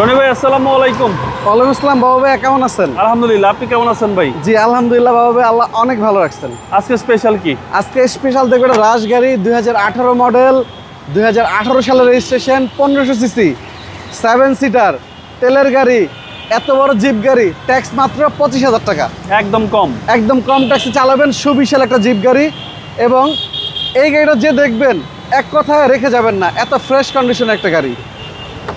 রনি ভাই আসসালামু আলাইকুম। ওয়ালাইকুম আসসালাম বাবা ভাই কেমন আছেন? আলহামদুলিল্লাহ আপনি কেমন আছেন ভাই? জি আলহামদুলিল্লাহ বাবা ভাই আল্লাহ অনেক ভালো রাখছেন। আজকে স্পেশাল কি? আজকে স্পেশাল দেখবেন মডেল সালের রেজিস্ট্রেশন পনেরোশো সিসি সেভেন সিটার তেলের গাড়ি এত বড় জিপ গাড়ি ট্যাক্স মাত্র পঁচিশ হাজার টাকা। একদম কম। একদম কম ট্যাক্সে চালাবেন সুবিশাল একটা জিপ গাড়ি। এবং এই গাড়িটা যে দেখবেন এক কথায় রেখে যাবেন না এত ফ্রেশ কন্ডিশনের একটা গাড়ি।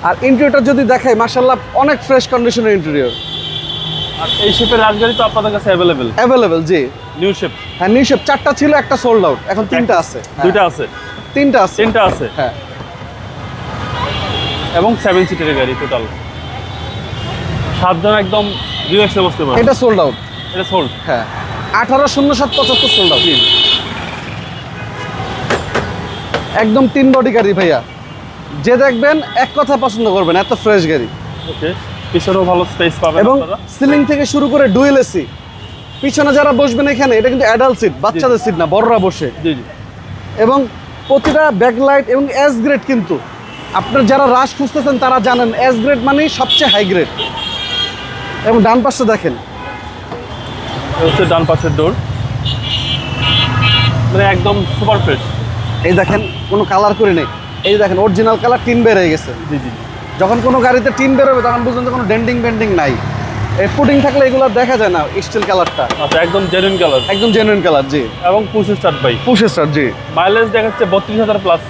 আর ইন্টেরিয়রটা যদি দেখাই মার্শাল্লাহ অনেক ফ্রেশ কন্ডিশনের ইন্টেরিয়র আর এই শিপের রাজগাড়ি তো আপনাদের কাছে অ্যাভেলেবেল অ্যাভেলেবেল জি। নিউ শিপ হ্যাঁ নিউ নিউশেপ চারটা ছিল একটা সোল্ড আউট এখন তিনটা আছে। হ্যাঁ, দুইটা আছে। তিনটা আছে। তিনটা আছে। হ্যাঁ। এবং সেভেন সিটের গাড়ি টোটাল সাতজন একদম রিল্যাক্সে বসতে পারে এটা সোল্ড আউট এটা সোল্ড হ্যাঁ। আঠারো শূন্য সাত পঁচাত্তর সোল্ড আউট একদম তিন বডি গাড়ি ভাইয়া। যে দেখবেন এক কথা পছন্দ করবেন এত ফ্রেশ গাড়ি। ওকে পিছনেও ভালো স্পেস পাবেন এবং সিলিং থেকে শুরু করে ডুয়েল এসি পিছনে যারা বসবেন এখানে এটা কিন্তু অ্যাডাল্ট সিট বাচ্চাদের সিট না বড়রা বসে। জি জি। এবং প্রতিটা ব্যাকলাইট এবং এস গ্রেড কিন্তু আপনার যারা রাশ খুঁজতেছেন তারা জানেন এস গ্রেড মানেই সবচেয়ে হাই গ্রেড এবং ডান পাশে দেখেন। হচ্ছে ডান পাশের ডোর মানে একদম সুপার ফ্রেশ এই দেখেন কোনো কালার করে নেই। এই দেখেন অরিজিনাল কালার টিন বের হয়ে গেছে। জি জি। যখন কোনো গাড়িতে টিন বেরোবে তখন যে কোনো ডেন্ডিং বেন্ডিং নাই। এই পুডিং থাকলে এগুলো দেখা যায় না স্টিল কালারটা আচ্ছা একদম জেনুইন কালার একদম জেনুইন কালার জি। এবং পুশ স্টার্ট ভাই। পুষে স্টার্ট জি। মাইলেজ দেখাচ্ছে বত্রিশ হাজার প্লাস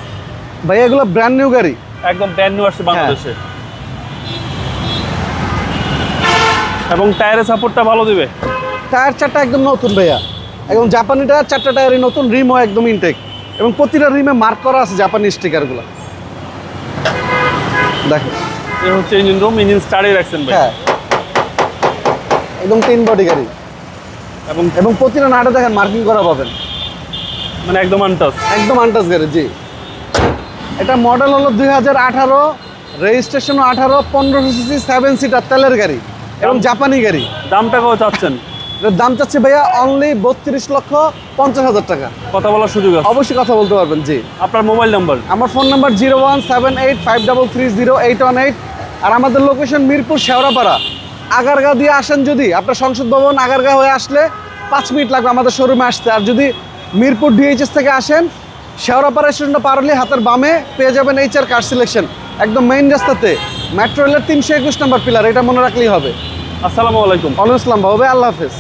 ভাই এগুলো ব্র্যান্ড নিউ গাড়ি। একদম ব্র্যান্ড নিউ আসছে বাংলাদেশে। হ্যাঁ। এবং টায়ারের সাপোর্টটা ভালো দিবে। টায়ার চারটা একদম নতুন ভাইয়া। একদম জাপানি টায়ার চারটা টায়ারই নতুন রিমও একদম ইনটেক এবং প্রতিটা রিমে মার্ক করা আছে জাপানি স্টিকারগুলো দেখেন। এই হচ্ছে ইঞ্জিন রুম ইঞ্জিন স্টার্টে রাখছেন ভাই। হ্যাঁ। একদম তিন বডি গাড়ি। এবং এবং প্রতিটা নাটে দেখেন মার্কিং করা পাবেন। মানে একদম আনটাস একদম আন্টাস গাড়ি জি। এটা মডেল হলো দুই হাজার আঠারো রেজিস্ট্রেশনও আঠারো পনেরোশো সিসি সেভেন সিটার তেলের গাড়ি এবং জাপানি গাড়ি। দামটা কত চাচ্ছেন? দাম চাচ্ছে ভাইয়া অনলি বত্রিশ লক্ষ পঞ্চাশ হাজার টাকা। কথা বলার সুযোগ আছে। অবশ্যই কথা বলতে পারবেন জি। আপনার মোবাইল নাম্বার? আমার phone number zero one seven eight five double three zero eight one eight. আর আমাদের লোকেশন মিরপুর শেওড়াপাড়া। আগারগাঁও দিয়ে আসেন যদি আপনার সংসদ ভবন আগারগাঁও হয়ে আসলে পাঁচ মিনিট লাগবে আমাদের শোরুমে আসতে। আর যদি মিরপুর ডিএইচএস থেকে আসেন শেওড়াপাড়া স্টেশনটা পার হলে হাতের বামে পেয়ে যাবেন এইচ আর কার সিলেকশন একদম মেইন রাস্তাতে। মেট্রো রেলের তিনশো একুশ নাম্বার পিলার এটা মনে রাখলেই হবে। আসসালামু আলাইকুম। আলাইকুম আসসালাম ভাই, আল্লাহ হাফেজ।